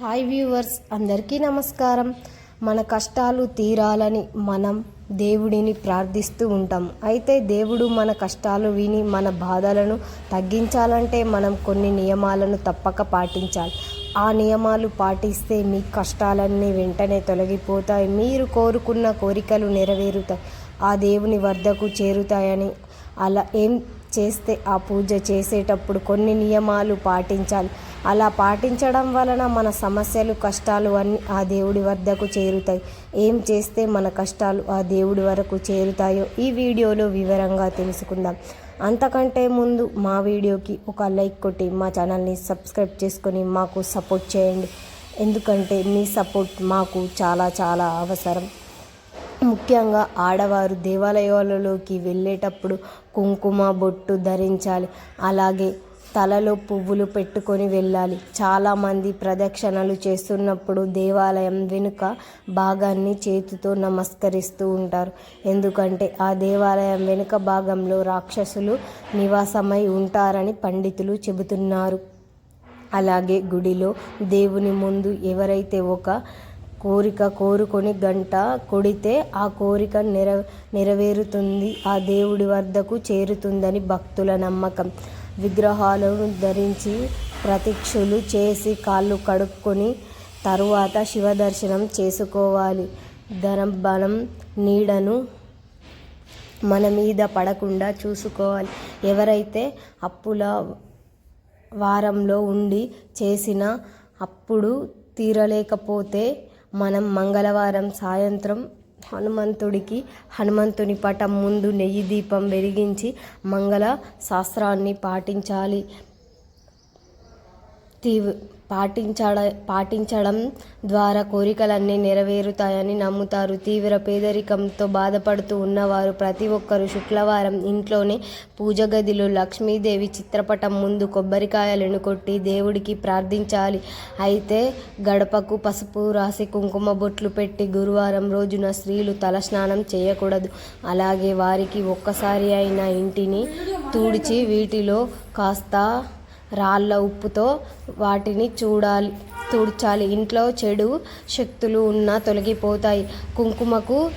Hi viewers అందరికీ నమస్కారం. మన కష్టాలు తీరాలని మనం దేవుడిని ప్రార్థిస్తూ ఉంటాం. అయితే దేవుడు మన కష్టాలు విని మన బాధలను తగ్గించాలంటే మనం కొన్ని నియమాలను తప్పక పాటించాలి. ఆ నియమాలు పాటిస్తే మీ కష్టాలన్నీ వెంటనే తొలగిపోతాయి. మీరు కోరుకున్న కోరికలు నెరవేరుతాయి. ఆ దేవుని వద్దకు చేరుతాయని అలా ఏం చేస్తే ఆ పూజ చేసేటప్పుడు కొన్ని నియమాలు పాటించాలి. అలా పాటించడం వలన మన సమస్యలు కష్టాలు అన్నీ ఆ దేవుడి వద్దకు చేరుతాయి. ఏం చేస్తే మన కష్టాలు ఆ దేవుడి వరకు చేరుతాయో ఈ వీడియోలో వివరంగా తెలుసుకుందాం. అంతకంటే ముందు మా వీడియోకి ఒక లైక్ కొట్టి మా ఛానల్ని సబ్స్క్రైబ్ చేసుకొని మాకు సపోర్ట్ చేయండి. ఎందుకంటే మీ సపోర్ట్ మాకు చాలా చాలా అవసరం. ముఖ్యంగా ఆడవారు దేవాలయాలలోకి వెళ్ళేటప్పుడు కుంకుమ బొట్టు ధరించాలి. అలాగే తలలో పువ్వులు పెట్టుకొని వెళ్ళాలి. చాలామంది ప్రదక్షిణలు చేస్తున్నప్పుడు దేవాలయం వెనుక భాగాన్ని చేతితో నమస్కరిస్తూ ఉంటారు. ఎందుకంటే ఆ దేవాలయం వెనుక భాగంలో రాక్షసులు నివాసమై ఉంటారని పండితులు చెబుతున్నారు. అలాగే గుడిలో దేవుని ముందు ఎవరైతే ఒక కోరిక కోరుకొని గంట కొడితే ఆ కోరిక నెర నెరవేరుతుంది. ఆ దేవుడి వద్దకు చేరుతుందని భక్తుల నమ్మకం. విగ్రహాలను ధరించి ప్రతిక్షులు చేసి కాళ్ళు కడుక్కొని తరువాత శివ దర్శనం చేసుకోవాలి. ధనం బలం నీడను మన మీద పడకుండా చూసుకోవాలి. ఎవరైతే అప్పుల వారంలో ఉండి చేసిన అప్పుడు తీరలేకపోతే మనం మంగళవారం సాయంత్రం హనుమంతుడికి హనుమంతుని పటం ముందు నెయ్యి దీపం వెలిగించి మంగళ శాస్త్రాన్ని పాటించాలి. తీవ్ పాటించడ పాటించడం ద్వారా కోరికలన్నీ నెరవేరుతాయని నమ్ముతారు. తీవ్ర పేదరికంతో బాధపడుతూ ఉన్నవారు ప్రతి ఒక్కరూ శుక్రవారం ఇంట్లోనే పూజ గదిలో లక్ష్మీదేవి చిత్రపటం ముందు కొబ్బరికాయలను కొట్టి దేవుడికి ప్రార్థించాలి. అయితే గడపకు పసుపు రాసి కుంకుమ బొట్లు పెట్టి గురువారం రోజున స్త్రీలు తలస్నానం చేయకూడదు. అలాగే వారికి ఒక్కసారి అయినా ఇంటిని తుడిచి వీటిలో కాస్త రాళ్ళ ఉప్పుతో వాటిని చూడాలి తుడ్చాలి. ఇంట్లో చెడు శక్తులు ఉన్నా తొలగిపోతాయి. కుంకుమకు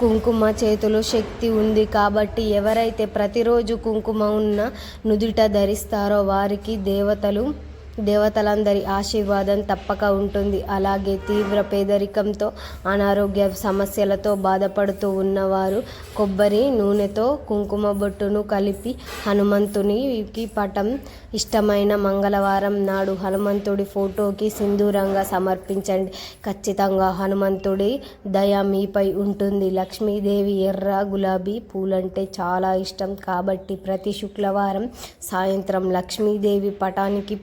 కుంకుమ చేతిలో శక్తి ఉంది కాబట్టి ఎవరైతే ప్రతిరోజు కుంకుమ ఉన్న నుదుట ధరిస్తారో వారికి దేవతలు దేవతలందరి ఆశీర్వాదం తప్పక ఉంటుంది. అలాగే తీవ్ర పేదరికంతో అనారోగ్య సమస్యలతో బాధపడుతూ ఉన్నవారు కొబ్బరి నూనెతో కుంకుమ బొట్టును కలిపి హనుమంతునికి పటం ఇష్టమైన మంగళవారం నాడు హనుమంతుడి ఫోటోకి సింధూరంగా సమర్పించండి. ఖచ్చితంగా హనుమంతుడి దయ మీపై ఉంటుంది. లక్ష్మీదేవి ఎర్ర గులాబీ పూలంటే చాలా ఇష్టం. కాబట్టి ప్రతి శుక్రవారం సాయంత్రం లక్ష్మీదేవి పటానికి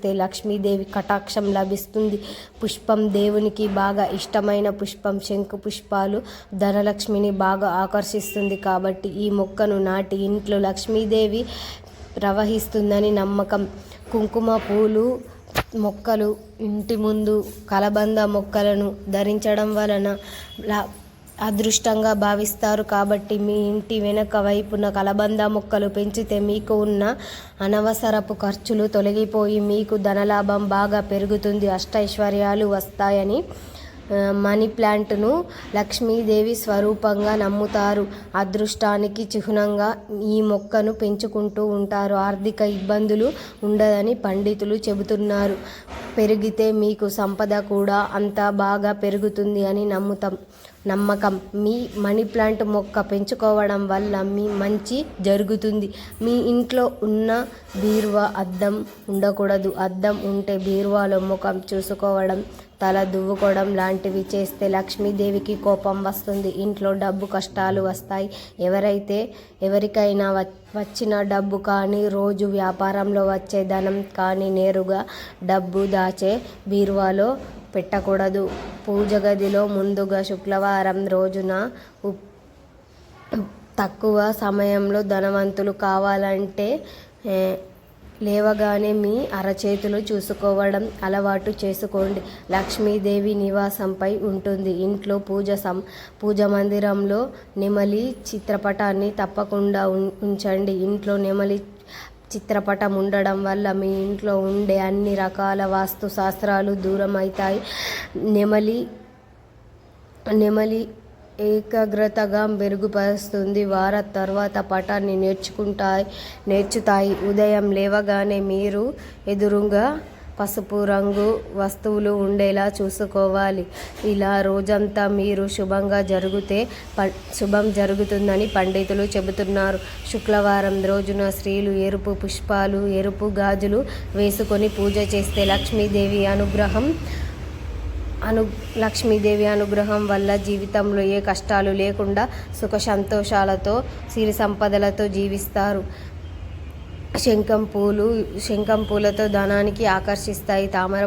పూజిస్తే లక్ష్మీదేవి కటాక్షం లభిస్తుంది. పుష్పం దేవునికి బాగా ఇష్టమైన పుష్పం శంకు పుష్పాలు ధనలక్ష్మిని బాగా ఆకర్షిస్తుంది. కాబట్టి ఈ మొక్కను నాటి ఇంట్లో లక్ష్మీదేవి ప్రవహిస్తుందని నమ్మకం. కుంకుమ పూలు మొక్కలు ఇంటి ముందు కలబంద మొక్కలను ధరించడం వలన అదృష్టంగా భావిస్తారు కాబట్టి మీ ఇంటి వెనక వైపున కలబంద మొక్కలు పెంచితే మీకు ఉన్న అనవసరపు ఖర్చులు తొలగిపోయి మీకు ధనలాభం బాగా పెరుగుతుంది. అష్టైశ్వర్యాలు వస్తాయని మనీ ప్లాంట్ను లక్ష్మీదేవి స్వరూపంగా నమ్ముతారు. అదృష్టానికి చిహ్నంగా ఈ మొక్కను పెంచుకుంటూ ఉంటారు. ఆర్థిక ఇబ్బందులు ఉండదని పండితులు చెబుతున్నారు. పెరిగితే మీకు సంపద కూడా అంత బాగా పెరుగుతుంది అని నమ్ముతాం నమ్మకం. మీ మనీ ప్లాంట్ మొక్క పెంచుకోవడం వల్ల మీ మంచి జరుగుతుంది. మీ ఇంట్లో ఉన్న బీరువా అద్దం ఉండకూడదు. అద్దం ఉంటే బీరువాలో ముఖం చూసుకోవడం తల దువ్వుకోవడం లాంటివి చేస్తే లక్ష్మీదేవికి కోపం వస్తుంది. ఇంట్లో డబ్బు కష్టాలు వస్తాయి. ఎవరైతే ఎవరికైనా వచ్చిన డబ్బు కానీ రోజు వ్యాపారంలో వచ్చే ధనం కానీ నేరుగా డబ్బు దాచే బీరువాలో పెట్టకూడదు. పూజ గదిలో ముందుగా శుక్రవారం రోజున తక్కువ సమయంలో ధనవంతులు కావాలంటే లేవగానే మీ అరచేతులు చూసుకోవడం అలవాటు చేసుకోండి. లక్ష్మీదేవి నివాసంపై ఉంటుంది. ఇంట్లో పూజ సం పూజ మందిరంలో నెమలి చిత్రపటాన్ని తప్పకుండా ఉం- ఉంచండి. ఇంట్లో నెమలి చిత్రపటం ఉండడం వల్ల మీ ఇంట్లో ఉండే అన్ని రకాల వాస్తు శాస్త్రాలు దూరం అవుతాయి నెమలి నెమలి ఏకాగ్రతగా మెరుగుపరుస్తుంది. వార తర్వాత పటాన్ని నేర్చుకుంటాయి నేర్చుతాయి. ఉదయం లేవగానే మీరు ఎదురుగా పసుపు రంగు వస్తువులు ఉండేలా చూసుకోవాలి. ఇలా రోజంతా మీరు శుభంగా జరిగితే ప శుభం జరుగుతుందని పండితులు చెబుతున్నారు. శుక్రవారం రోజున స్త్రీలు ఎరుపు పుష్పాలు ఎరుపు గాజులు వేసుకొని పూజ చేస్తే లక్ష్మీదేవి అనుగ్రహం అను లక్ష్మీదేవి అనుగ్రహం వల్ల జీవితంలో ఏ కష్టాలు లేకుండా సుఖ సంతోషాలతో సిరి సంపదలతో జీవిస్తారు. శంఖం పూలు శంఖం పూలతో ధనానికి ఆకర్షిస్తాయి. తామర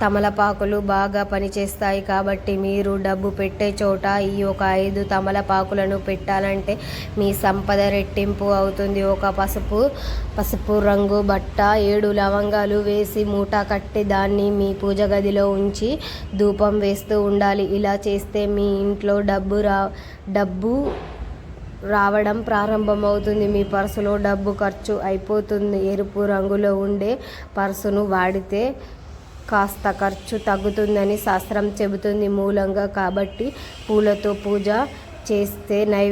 తమలపాకులు బాగా పనిచేస్తాయి కాబట్టి మీరు డబ్బు పెట్టే చోట ఈ ఒక ఐదు తమలపాకులను పెట్టాలంటే మీ సంపద రెట్టింపు అవుతుంది. ఒక పసుపు పసుపు రంగు బట్ట ఏడు లవంగాలు వేసి మూట కట్టి దాన్ని మీ పూజ గదిలో ఉంచి ధూపం వేస్తూ ఉండాలి. ఇలా చేస్తే మీ ఇంట్లో డబ్బు రా డబ్బు రావడం ప్రారంభమవుతుంది. మీ పర్సులో డబ్బు ఖర్చు అయిపోతుంది. ఎరుపు రంగులో ఉండే పర్సును వాడితే కాస్త ఖర్చు తగ్గుతుందని శాస్త్రం చెబుతుంది. మూలంగా కాబట్టి పూలతో పూజ చేస్తే నై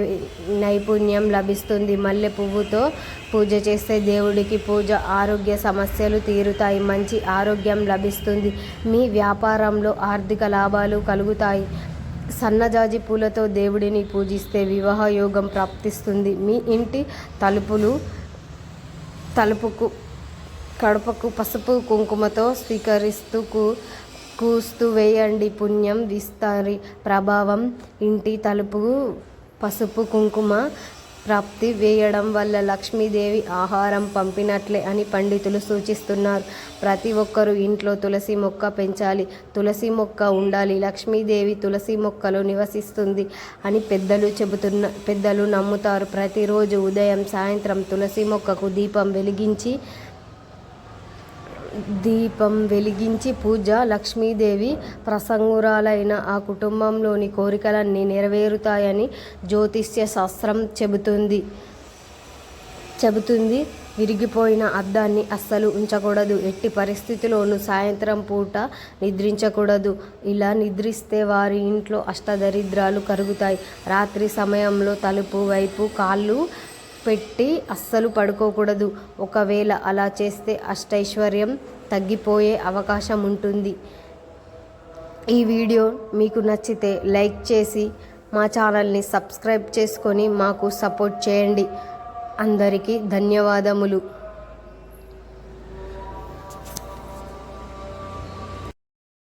నైపుణ్యం లభిస్తుంది. మల్లె పువ్వుతో పూజ చేస్తే దేవుడికి పూజ ఆరోగ్య సమస్యలు తీరుతాయి. మంచి ఆరోగ్యం లభిస్తుంది. మీ వ్యాపారంలో ఆర్థిక లాభాలు కలుగుతాయి. సన్నజాజి పూలతో దేవుడిని పూజిస్తే వివాహ యోగం ప్రాప్తిస్తుంది. మీ ఇంటి తలుపులు తలుపుకు కడపకు పసుపు కుంకుమతో స్వీకరిస్తూ కూ కూస్తూ వేయండి పుణ్యం విస్తారి ప్రభావం. ఇంటి తలుపు పసుపు కుంకుమ ప్రాప్తి వేయడం వల్ల లక్ష్మీదేవి ఆహారం పంపినట్లే అని పండితులు సూచిస్తున్నారు. ప్రతి ఒక్కరూ ఇంట్లో తులసి మొక్క పెంచాలి. తులసి మొక్క ఉండాలి. లక్ష్మీదేవి తులసి మొక్కలో నివసిస్తుంది అని పెద్దలు చెబుతున్న పెద్దలు నమ్ముతారు. ప్రతిరోజు ఉదయం సాయంత్రం తులసి మొక్కకు దీపం వెలిగించి దీపం వెలిగించి పూజ లక్ష్మీదేవి ప్రసంగురాలైన ఆ కుటుంబంలోని కోరికలన్నీ నెరవేరుతాయని జ్యోతిష్య శాస్త్రం చెబుతుంది. చెబుతుంది విరిగిపోయిన అద్దాన్ని అస్సలు ఉంచకూడదు. ఎట్టి పరిస్థితిలోనూ సాయంత్రం పూట నిద్రించకూడదు. ఇలా నిద్రిస్తే వారి ఇంట్లో అష్టదరిద్రాలు కరుగుతాయి. రాత్రి సమయంలో తలుపు వైపు కాళ్ళు పెట్టి అస్సలు పడుకోకూడదు. ఒకవేళ అలా చేస్తే అష్టైశ్వర్యం తగ్గిపోయే అవకాశం ఉంటుంది. ఈ వీడియో మీకు నచ్చితే లైక్ చేసి మా ఛానల్ని సబ్స్క్రైబ్ చేసుకొని మాకు సపోర్ట్ చేయండి. అందరికీ ధన్యవాదములు.